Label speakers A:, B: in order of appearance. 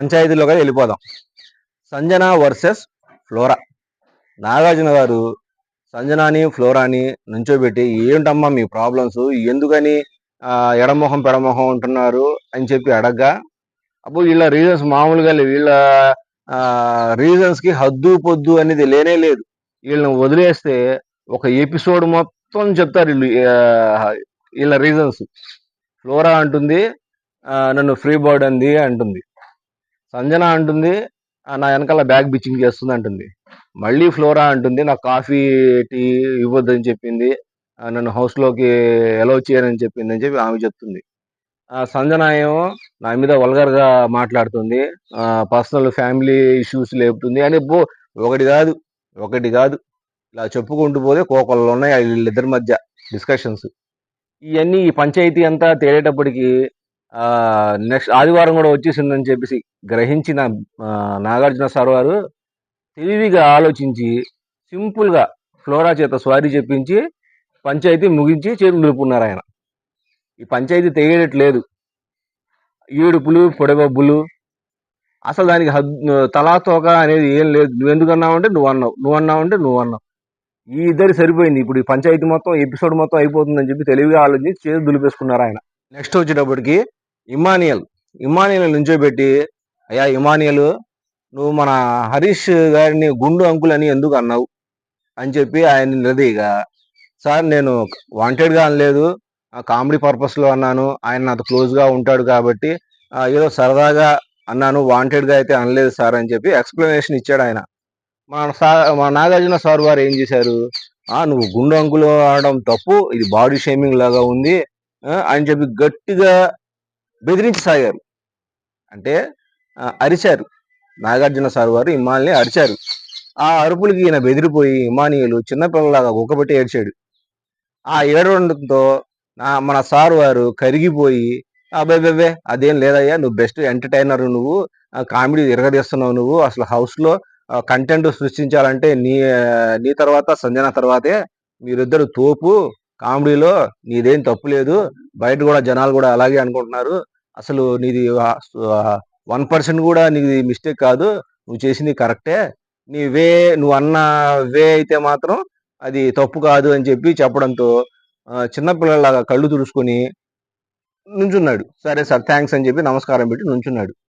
A: పంచాయతీలోకి వెళ్ళిపోదాం. Sanjana versus flora. Nagarjuna గారు సంజనాని ఫ్లోరాని నుంచోబెట్టి ఏంటమ్మా మీ ప్రాబ్లమ్స్? ఎందుకని ఎడమొహం పెడమొహం ఉంటున్నారు అని చెప్పి అడగ్గా అప్పుడు వీళ్ళ రీజన్స్ మామూలుగా లేవు. వీళ్ళ రీజన్స్కి హద్దు పొద్దు అనేది లేనే లేదు. వీళ్ళని వదిలేస్తే ఒక ఎపిసోడ్ మొత్తం చెప్తారు వీళ్ళు వీళ్ళ రీజన్స్ ఫ్లోరా అంటుంది నన్ను ఫ్రీ బర్డ్ అంది అంటుంది. సంజన అంటుంది నా వెనకాల బ్యాగ్ బిచ్చింగ్ చేస్తుంది అంటుంది. మళ్ళీ ఫ్లోరా అంటుంది నాకు కాఫీ టీ ఇవ్వద్దని చెప్పింది నన్ను హౌస్లోకి ఎలో ఎలవ్ చేయనని చెప్పింది అని చెప్పి ఆమె చెప్తుంది. ఆ, సంజన ఏమో నా మీద వల్గర్గా మాట్లాడుతుంది పర్సనల్ ఫ్యామిలీ ఇష్యూస్ లేపుతుంది అని బో ఒకటి కాదు ఒకటి కాదు. ఇలా చెప్పుకుంటూ పోతే కోకొల్లో ఉన్నాయి వీళ్ళిద్దరి మధ్య డిస్కషన్స్. ఇవన్నీ ఈ పంచాయతీ అంతా తేలేటప్పటికి నెక్స్ట్ ఆదివారం కూడా వచ్చేసిందని చెప్పేసి గ్రహించిన నాగార్జున సార్ వారు తెలివిగా ఆలోచించి సింపుల్గా ఫ్లోరా చేత స్వారీ చెప్పించి పంచాయతీ ముగించి చేతులు దులుపుకున్నారు ఆయన. ఈ పంచాయతీ తెగేటట్లేదు ఏడుపులు పొడబబ్బులు అసలు దానికి హద్ తలా తోక అనేది ఏం లేదు. నువ్వు ఎందుకు అన్నావు అంటే నువ్వు అన్నావు. నువ్వు అన్నావు అంటే నువ్వు అన్నావు. ఈ ఇద్దరు సరిపోయింది. ఇప్పుడు ఈ పంచాయతీ మొత్తం ఎపిసోడ్ మొత్తం అయిపోతుందని చెప్పి తెలివిగా ఆలోచించి చేతులు దులిపేసుకున్నారు ఆయన. నెక్స్ట్ వచ్చేటప్పటికి ఇమానియల్. ఇమానియల్ నుంచోబెట్టి అయ్యా ఇమానియల్ నువ్వు మన హరీష్ గారిని గుండు అంకుల్ అని ఎందుకు అన్నావు? అని చెప్పి ఆయన నిలదీయగా సార్ నేను వాంటెడ్గా అనలేదు కామెడీ పర్పస్లో అన్నాను ఆయన నాతో క్లోజ్గా ఉంటాడు కాబట్టి ఏదో సరదాగా అన్నాను వాంటెడ్గా అయితే అనలేదు సార్ అని చెప్పి ఎక్స్ప్లెనేషన్ ఇచ్చాడు ఆయన. మన సార్ మా నాగార్జున సార్ వారు ఏం చేశారు? ఆ నువ్వు గుండు అంకులు ఆడడం తప్పు ఇది బాడీ షేమింగ్ లాగా ఉంది ఆ, అని చెప్పి గట్టిగా బెదిరించి సాగారు. అంటే అరిచారు. నాగార్జున సార్ వారు ఇమాల్ని అరిచారు. ఆ అరుపులకి ఈయన బెదిరిపోయి ఇమానియులు చిన్నపిల్లలాగా కుక్కబెట్టి ఏడ్చాడు. ఆ ఏడవడంతో మన సార్ వారు కరిగిపోయి అబ్బాయి అదేం లేదయ్యా నువ్వు బెస్ట్ ఎంటర్టైనర్ నువ్వు కామెడీ తిరగదీస్తున్నావు నువ్వు అసలు హౌస్లో కంటెంట్ సృష్టించాలంటే నీ నీ తర్వాత సంజన తర్వాతే మీరిద్దరు తోపు కామెడీలో నీదేం తప్పు లేదు బయట కూడా జనాలు కూడా అలాగే అనుకుంటున్నారు. అసలు నీది వన్ పర్సెంట్ కూడా నీది మిస్టేక్ కాదు. నువ్వు చేసింది కరెక్టే. నీ వే నువ్వు అన్న వే అయితే మాత్రం అది తప్పు కాదు అని చెప్పి చెప్పడంతో చిన్నపిల్లలాగా కళ్ళు తుడుచుకొని నుంచున్నాడు. సరే సార్ థ్యాంక్స్ అని చెప్పి నమస్కారం పెట్టి నుంచున్నాడు.